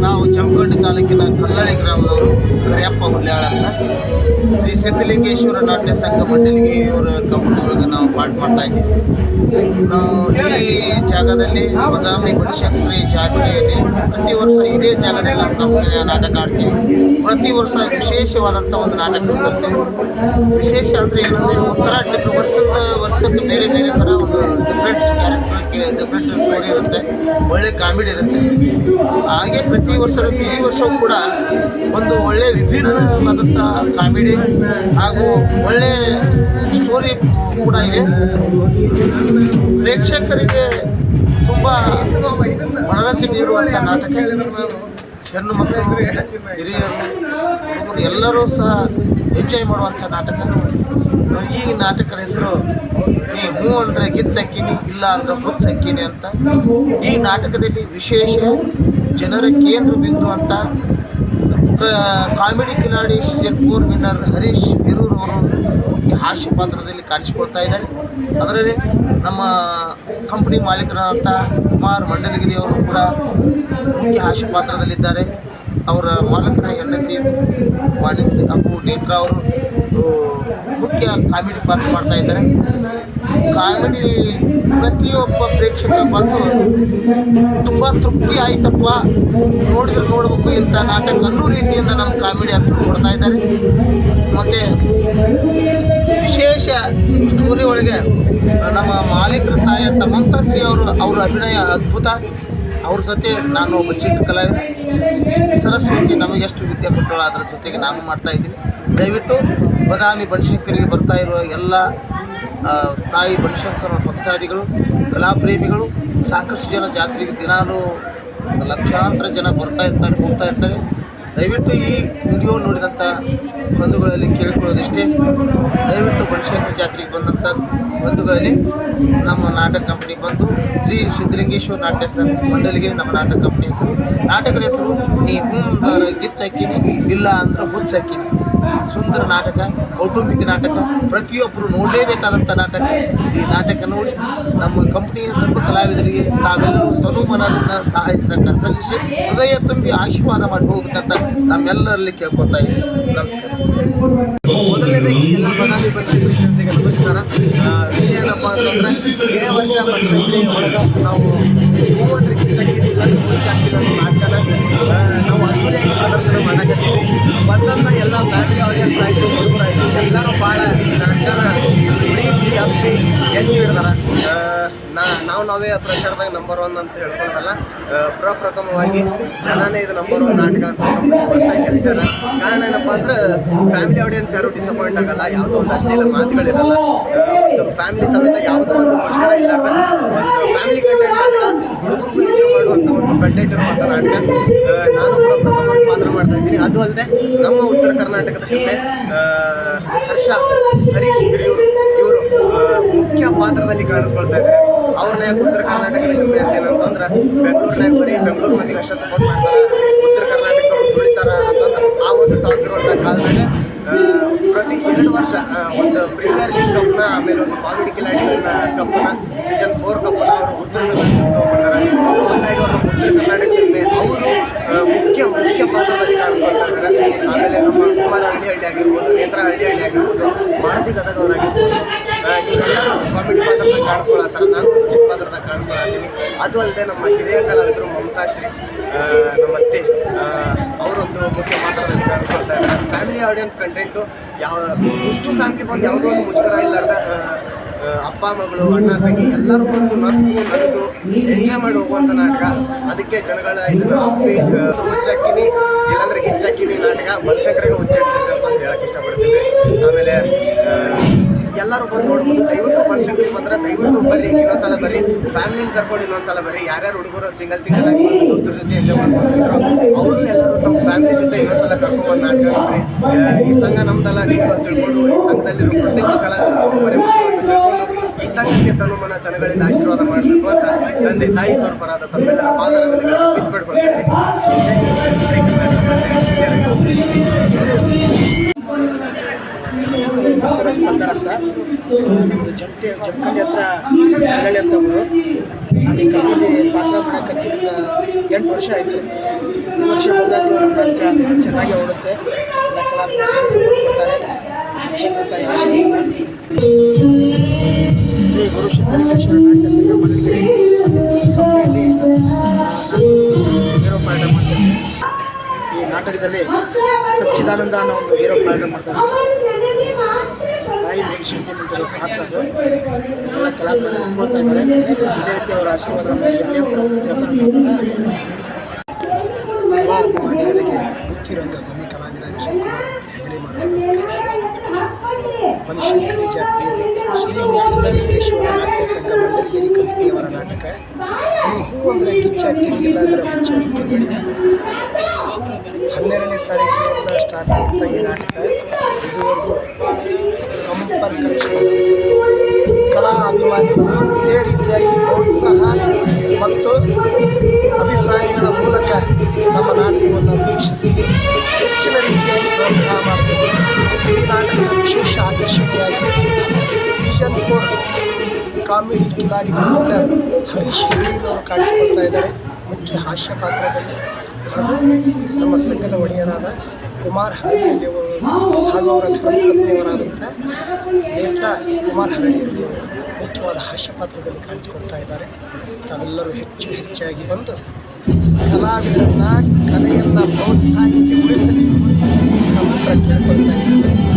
ನಾವು ಜಮಖಂಡಿ ತಾಲೂಕಿನ ಕಲ್ಲಳ್ಳಿ ಗ್ರಾಮದವರು ಕರಿಯಪ್ಪ ಹುಲ್ಯಾಳ ಅಂತ. ಶ್ರೀ ಸಿದ್ಧಲಿಂಗೇಶ್ವರ ನಾಟ್ಯ ಸಂಘ ಮಂಡಳಿಗೆ ಇವರ ಕಂಪನಿ ಒಳಗೆ ನಾವು ಪಾಠ ಮಾಡ್ತಾ ಇದ್ದೀವಿ. ನಾವು ಈ ಜಾಗದಲ್ಲಿ ಬದಾಮಿ ಬನಶಂಕರಿ ಜಾತ್ರೆಯಲ್ಲಿ ಪ್ರತಿ ವರ್ಷ ಇದೇ ಜಾಗದಲ್ಲಿ ನಮ್ಮ ಕಂಪನಿಯ ನಾಟಕ ಆಡ್ತೀವಿ. ಪ್ರತಿ ವರ್ಷ ವಿಶೇಷವಾದಂಥ ಒಂದು ನಾಟಕ ತರ್ತೀವಿ. ವಿಶೇಷ ಅಂದರೆ ಏನಂದರೆ ಒಂಥರ ವರ್ಷದ ವರ್ಷಕ್ಕೆ ಬೇರೆ ಬೇರೆ ಥರ ಒಂದು ಡಿಫ್ರೆಂಟ್ಸ್ ಕ್ಯಾರೆಕ್ಟರ್ ಡಿಫ್ರೆಂಟ್ ಸ್ಟೋರಿ ಇರುತ್ತೆ. ಒಳ್ಳೆ ಕಾಮಿಡಿ ಇರುತ್ತೆ. ಹಾಗೆ ಪ್ರತಿ ವರ್ಷದ ಈ ವರ್ಷವೂ ಕೂಡ ಒಂದು ಒಳ್ಳೆ ವಿಭಿನ್ನವಾದಂಥ ಕಾಮಿಡಿ ಹಾಗೂ ಒಳ್ಳೆ ಸ್ಟೋರಿ ಕೂಡ ಇದೆ. ಪ್ರೇಕ್ಷಕರಿಗೆ ತುಂಬ ಮನರಂಜನೆ ಇರುವಂಥ ನಾಟಕ. ಹೆಣ್ಣು ಮಕ್ಕಳು, ಹಿರಿಯರು ಎಲ್ಲರೂ ಸಹ ಎಂಜಾಯ್ ಮಾಡುವಂಥ ನಾಟಕ. ಈ ನಾಟಕದ ಹೆಸರು ಈ ಹೂ ಅಂದರೆ ಗಿಚ್ಚಕ್ಕಿನಿ, ಇಲ್ಲ ಅಂದರೆ ಹುಚ್ಚಕ್ಕಿನಿ ಅಂತ. ಈ ನಾಟಕದಲ್ಲಿ ವಿಶೇಷ ಜನರ ಕೇಂದ್ರ ಬಿಂದು ಅಂತ comedy Khiladi season four winner Harish Beerur ಅವರು ಹಾಸ್ಯ ಪಾತ್ರದಲ್ಲಿ ಕಾಣಿಸಿಕೊಳ್ತಾ ಇದ್ದಾರೆ. ಅದರಲ್ಲಿ ನಮ್ಮ ಕಂಪನಿ ಮಾಲೀಕರಾದಂಥ ಕುಮಾರ್ ಮಂಡಲಗಿರಿ ಅವರು ಕೂಡ ಮುಖ್ಯ ಹಾಸ್ಯ ಪಾತ್ರದಲ್ಲಿದ್ದಾರೆ. ಅವರ ಮಾಲಕರ ಹೆಂಡತಿ ವಾಣಿಶ್ರೀ ಅಪ್ಪು ನೇತ್ರ ಅವರು ಮುಖ್ಯ ಕಾಮಿಡಿ ಪಾತ್ರ ಮಾಡ್ತಾ ಇದ್ದಾರೆ. ಕಾಮಿಡಿ ಪ್ರತಿಯೊಬ್ಬ ಪ್ರೇಕ್ಷಕ ಬಂದು ತುಂಬ ತೃಪ್ತಿ ಆಯ್ತಪ್ಪ. ನೋಡಿದ್ರೆ ನೋಡ್ಬೇಕು ಇಂಥ ನಾಟಕ ಅನ್ನೋ ರೀತಿಯಿಂದ ನಮ್ಮ ಕಾಮಿಡಿ ಅಂತ ಕೊಡ್ತಾ ಇದ್ದಾರೆ. ಮತ್ತು ವಿಶೇಷ ಸ್ಟೋರಿ ಒಳಗೆ ನಮ್ಮ ಮಾಲೀಕರ ತಾಯಿ ಅಂತ ಶ್ರೀ ಅವರು ಅವರ ಅಭಿನಯ ಅದ್ಭುತ. ಅವ್ರ ಜೊತೆ ನಾನು ಒಬ್ಬ ಚಿಕ್ಕ ಕಲಾವಿದ. ಸರಸ್ವತಿ ನಮಗೆ ಎಷ್ಟು ವಿದ್ಯೆ ಕೊಟ್ಟಳು ಅದರ ಜೊತೆಗೆ ನಾನು ಮಾಡ್ತಾ ಇದ್ದೀನಿ. ದಯವಿಟ್ಟು ಬದಾಮಿ ಬನಶಂಕರಿಗೆ ಬರ್ತಾ ಇರುವ ಎಲ್ಲ ತಾಯಿ ಬನಶಂಕರ ಭಕ್ತಾದಿಗಳು, ಕಲಾಪ್ರೇಮಿಗಳು, ಸಾಕಷ್ಟು ಜನ ಜಾತ್ರೆಗೆ ದಿನಾಲೂ ಲಕ್ಷಾಂತರ ಜನ ಬರ್ತಾ ಇರ್ತಾರೆ, ಹೋಗ್ತಾ ಇರ್ತಾರೆ. ದಯವಿಟ್ಟು ಈ ವಿಡಿಯೋ ನೋಡಿದಂಥ ಬಂಧುಗಳಲ್ಲಿ ಕೇಳಿಕೊಳ್ಳೋದಿಷ್ಟೇ. ದಯವಿಟ್ಟು ಬನಶಂಕರ ಜಾತ್ರೆಗೆ ಬಂದಂಥ ಬಂಧುಗಳಲ್ಲಿ ನಮ್ಮ ನಾಟಕ ಕಂಪನಿಗೆ ಬಂದು ಶ್ರೀ ಸಿದ್ಧಲಿಂಗೇಶ್ವರ ನಾಟ್ಯ ಸಂ ನಮ್ಮ ನಾಟಕ ಕಂಪನಿ ಹೆಸರು. ನಾಟಕದ ಹೆಸರು, ನೀ ಹೂಂದಾರ ಗಿಚ್ಚಾಕಿನಿ, ಇಲ್ಲ ಅಂದ್ರೆ ಹುಚ್ಚಾಕಿನಿ. ಸುಂದರ ನಾಟಕ, ಕೌಟುಂಬಿಕ ನಾಟಕ, ಪ್ರತಿಯೊಬ್ಬರು ನೋಡಲೇಬೇಕಾದಂಥ ನಾಟಕ. ಈ ನಾಟಕ ನೋಡಿ ನಮ್ಮ ಕಂಪ್ನಿಯ ಸರ್ವ ಕಲಾವಿದರಿಗೆ ತಾವೆಲ್ಲರೂ ತನು ಮನದಿಂದ ಸಹಾಯ ಸಲ್ಲಿಸಿ ಹೃದಯ ತುಂಬಿ ಆಶೀರ್ವಾದ ಮಾಡಿ ಹೋಗ್ಬೇಕಂತ ನಮ್ಮೆಲ್ಲರಲ್ಲಿ ಕೇಳ್ಕೊತಾ ಇದ್ದೀನಿ. ನಮಸ್ಕಾರ. ಮೊದಲನೇದಾಗಿ ಎಲ್ಲ ಬನಶಂಕರಿ ಜನತೆಗೆ ನಮಸ್ಕಾರ. ವಿಷಯ ಏನಪ್ಪ ಅಂತಂದ್ರೆ ಇದೇ ವರ್ಷ ಪಕ್ಷಕ್ಕೆ ಒಳಗೆ ನಾವು ಆ, ನಾವು ಮಾಡಕತ್ತೀವಿ. ಎಲ್ಲ ಆಯಿತು ಎಲ್ಲರೂ ಭಾಳ ಸರ್ಕಾರ ನಾ ನಾವು ನಾವೇ ಪ್ರಚಾರದಾಗ ನಂಬರ್ ಒನ್ ಅಂತ ಹೇಳ್ಕೊಳ್ಳೋದಲ್ಲ. ಆ, ಪ್ರಪ್ರಥಮವಾಗಿ ಜನನೇ ಇದು ನಂಬರ್ ಒನ್ ನಾಟಕ ಅಂತ ಕೆಲಸ ಕಾರಣ ಏನಪ್ಪ ಅಂದ್ರೆ ಫ್ಯಾಮಿಲಿ ಆಡಿಯನ್ಸ್ ಯಾರು ಡಿಸಪಾಯಿಂಟ್ ಆಗಲ್ಲ ಯಾವುದೋ ಒಂದು ಅಷ್ಟೇ ಇಲ್ಲ ಮಾತುಗಳಿರಲ್ಲ. ಫ್ಯಾಮಿಲಿ ಸಮೇತ ಯಾವುದೋ ಒಂದು ಮುಷ್ಕರ ಇಲ್ಲ. ಫ್ಯಾಮಿಲಿ ಹುಡುಗರಿಗೂ ಮಾಡುವಂಥ ಒಂದು ಕಂಟೆಂಟ್ ಇರುವಂಥ ನಾಟಕ. ನಾನು ಮಾತ್ರ ಪಾತ್ರ ಮಾಡ್ತಾ ಇದ್ದೀನಿ. ಅದು ಅಲ್ಲದೆ ನಮ್ಮ ಉತ್ತರ ಕರ್ನಾಟಕದ ಹೆಮ್ಮೆ ಹರ್ಷ ಹರೀಶ್ ಇವರು ಮುಖ್ಯ ಪಾತ್ರದಲ್ಲಿ ಕಾಣಿಸ್ಕೊಳ್ತಾ ಇದ್ದಾರೆ. ಅವ್ರನ್ನ ಉತ್ತರ ಕರ್ನಾಟಕದ ಹೆಮ್ಮೆ ಅಂತ ಏನಂತಂದ್ರೆ ಬೆಂಗಳೂರಿನಾಗ ಬರೀ ಬೆಂಗಳೂರು ಮಂದಿಗೆ ಅಷ್ಟೇ ಸಪೋರ್ಟ್ ಮಾಡ್ತಾರೆ. ಉತ್ತರ ಕರ್ನಾಟಕದವ್ರು ತುಳಿತಾರ ಅಂತಂದ್ರೆ ಆ ಒಂದು ಟಾಕ್ ಇರುವಂಥ ಕಾಲದಾಗ ಪ್ರತಿ ಎರಡು ವರ್ಷ ಒಂದು ಪ್ರೀಮಿಯರ್ ಲೀಗ್ ಕಪ್ನ ಆಮೇಲೆ ಒಂದು ಕಾಮಿಡಿ ಕಿಲಾಡಿಗಳನ್ನ ಕಪ್ನ ಸೀಸನ್ ಫೋರ್ ಕಪ್ನ ಅವರು ಉತ್ತರ ಕರ್ನಾಟಕ ತಗೊಂಡ್ಬಂದಾರೆ ಸೊ ಹಂಗಾಗಿ ಅವರು ಉತ್ತರ ಕರ್ನಾಟಕದ ಹೆಮ್ಮೆ ಅವರು ಆ, ಮುಖ್ಯ ಮುಖ್ಯ ಪಾತ್ರದಲ್ಲಿ ಕಾಣಿಸ್ಕೊಳ್ತಾ ಇದ್ದಾರೆ ಆಮೇಲೆ ನಮ್ಮ ಕುಮಾರ ಹಳ್ಳಿ ಹಳ್ಳಿ ಆಗಿರ್ಬೋದು ನೇತ್ರ ಹಳ್ಳಿ ಹಳ್ಳಿ ಆಗಿರ್ಬೋದು ಮಾರುತಿ ಗದಗ ಅವರಾಗಿರ್ಬೋದು ಆ, ಇವರೆಲ್ಲರೂ ಕಾಮಿಡಿ ಪಾತ್ರದಾಗ ಕಾಣಿಸ್ಕೊಳತ್ತಾರೆ ನಾನು ಒಂದು ಚಿಕ್ಕ ಪಾತ್ರದಾಗ ಕಾಣಿಸ್ಕೊಳತ್ತೀನಿ ಅದು ಅಲ್ಲದೆ ನಮ್ಮ ಹಿರಿಯ ಕಲಾವಿದರು ಮಮತಾಶ್ರೀ ಆ, ನಮ್ಮ ಅತ್ತೆ ಅವರೊಂದು ಮುಖ್ಯ ಮಾತಾಡೋದಕ್ಕೆ ಅನ್ಕೊಳ್ತಾ ಇದ್ದಾರೆ ಫ್ಯಾಮಿಲಿ ಆಡಿಯನ್ಸ್ ಕಂಟೆಂಟು ಯಾವ ಇಷ್ಟು ಫ್ಯಾಮಿಲಿ ಬಂದು ಯಾವುದೋ ಒಂದು ಮುಜುಗರ ಇಲ್ಲಾರ್ದ ಅಪ್ಪ ಮಗಳು ಅಣ್ಣ ತಂಗಿ ಎಲ್ಲರೂ ಬಂದು ನಗು ನಗದು ಎಂಜಾಯ್ ಮಾಡಿ ಹೋಗುವಂಥ ನಾಟಕ. ಅದಕ್ಕೆ ಜನಗಳ ಇದನ್ನು ಅಪ್ಪಿ ಹುಚ್ಚಾಕಿನಿ ಇಲ್ಲಾಂದ್ರೆ ಗಿಚ್ಚಾಕಿನಿ ನಾಟಕ ಮನುಷ್ಯಕರಿಗೆ ಹುಚ್ಚಾಡ್ಸಕ್ಕೆ ಅಂತ ಹೇಳಕ್ಕೆ ಇಷ್ಟಪಡ್ತೀನಿ. ಆಮೇಲೆ ಎಲ್ಲರೂ ಬಂದು ನೋಡ್ಬೋದು. ದಯವಿಟ್ಟು ಮನುಷ್ಯರಿಗೆ ಬಂದ್ರೆ ದಯವಿಟ್ಟು ಬರ್ರಿ ಇನ್ನೊಂದ್ಸಲ ಬರ್ರಿ. ಫ್ಯಾಮಿಲಿನ ಕರ್ಕೊಂಡು ಇನ್ನೊಂದ್ಸಲ ಬರ್ರಿ. ಯಾರ್ಯಾರು ಹುಡುಗರು ಸಿಂಗಲ್ ಸಿಂಗಲ್ ಆಗಿ ದೋಸ್ತರ ಜೊತೆ ಎಂಜಾಯ್ ಮಾಡ್ಕೊಂಡಿದ್ರು, ಅವರು ಎಲ್ಲರೂ ತಮ್ಮ ಫ್ಯಾಮಿಲಿ ಜೊತೆ ಇನ್ನೊಂದ್ಸಲ ಕರ್ಕೊಂಡ್ಬಂದು ನಾಟಕ ಈ ಸಂಘ ನಮ್ದಲ್ಲ, ನೀವು ಅಂತ ತಿಳ್ಕೊಂಡು ಈ ಸಂಘದಲ್ಲಿರೋ ಪ್ರತಿಯೊಬ್ಬ ಕಲಾವಿದರು ತಮ್ಮ ಮನೆ ಅಂತ ತಿಳ್ಕೊಂಡು ಈ ಸಂಘಕ್ಕೆ ತನು ಮನ ತನಗಳಿಂದ ಆಶೀರ್ವಾದ ಮಾಡಬೇಕು ಅಂತ ತಂದೆ, ತಾಯಿ ಸ್ವರೂಪರಾದ ತಮ್ಮೆಲ್ಲರ ಪಾದರಗಳಿಗೆ ಬಿದ್ದು ಬಸವರಾಜ್ ಪಂದರ ಅಂತ ನಮ್ಮದು ಜಮಟಿ ಜಮಖಂಡಿ ಹತ್ರ ಕಲ್ಲಳ್ಳಿ ಅಂತ ಊರು. ನಾನು ಈ ಕಂಪ್ನಿಲಿ ಪಾತ್ರ ಮಾಡಕತ್ತಿದ್ದ ಎಂಟು ವರ್ಷ ಆಯಿತು. ಈ ವರ್ಷ ಬಂದಾಗಲೂ ನಾಟಕ ಚೆನ್ನಾಗಿ ಓಡುತ್ತೆ. ಸಚ್ಚಿದಾನಂದ ಅನ್ನೋ ಒಂದು ಹೀರೋ ಪ್ರಾರಂಭ ಮಾಡ್ತಾರೆ ತಾಯಿ ನೀಡಿರೋ ಪಾತ್ರ ಅದು. ಎಲ್ಲ ಅವರ ಆಶೀರ್ವಾದ ಗೊತ್ತಿರೋಂಥ ಧ್ವನಿ ಕಲಾವಿದ ಶಿವಕುಮಾರ್ ನಾಟಕ. ಹೂ ಅಂದರೆ ಕಿಚ್ಚಾಗ್ತೀನಿ ಇಲ್ಲ ಅಂದರೆ ಹನ್ನೆರಡನೇ ತಾರೀಕಿನಿಂದ ಸ್ಟಾರ್ಟ್ ಆಗುತ್ತಾ ಈ ನಾಟಕ. ಇದುವರೆಗೂ ಸಂಪರ್ಕ ಕಲಾ ಅಭಿಮಾನಿಗಳು ಇದೇ ರೀತಿಯಾಗಿ ಪ್ರೋತ್ಸಾಹ ಮತ್ತು ಅಭಿಪ್ರಾಯಗಳ ಮೂಲಕ ನಮ್ಮ ನಾಟಕವನ್ನು ವೀಕ್ಷಿಸಿ, ಹೆಚ್ಚಿನ ರೀತಿಯಾಗಿ ಪ್ರೋತ್ಸಾಹ ಮಾಡ್ತೀವಿ ಈ ನಾಟಕದ ವಿಶೇಷ ಆಕರ್ಷಣೆಯಾಗಿ ಸೀಸನ್ ಫೋರ್ ಕಾಮಿಡಿ ಕಿಲಾಡಿಗಳ ಹರೀಶ್ ಹಿರಿಯರು ಅವರು ಕಾಣಿಸ್ಕೊಳ್ತಾ ಇದ್ದಾರೆ. ಮುಖ್ಯ ಹಾಸ್ಯ ಪಾತ್ರದಲ್ಲಿ ಹಾಗೂ ನಮ್ಮ ಸಂಘದ ಒಡೆಯರಾದ ಕುಮಾರ್ ಹರಳಿಯಲ್ಲಿ ಅವರು ಹಾಗೂ ಅವರ ಧರ್ಮಪತ್ನಿಯವರಾದಂಥ ನೇತ್ರ ಕುಮಾರ್ ಹರಳಿಯಲ್ಲಿ ಅವರು ಮುಖ್ಯವಾದ ಹಾಸ್ಯಪಾತ್ರದಲ್ಲಿ ಕಾಣಿಸ್ಕೊಳ್ತಾ ಇದ್ದಾರೆ. ತಾವೆಲ್ಲರೂ ಹೆಚ್ಚು ಹೆಚ್ಚಾಗಿ ಬಂದು ಕಲಾವಿದರನ್ನ, ಕಲೆಯನ್ನು ಪ್ರೋತ್ಸಾಹಿಸಿ ಉಳಿಸಬೇಕು ನಮ್ಮ ಪ್ರಜ್ಞೆ ಕೊಡ್ತಾ ಇದ್ದಾರೆ.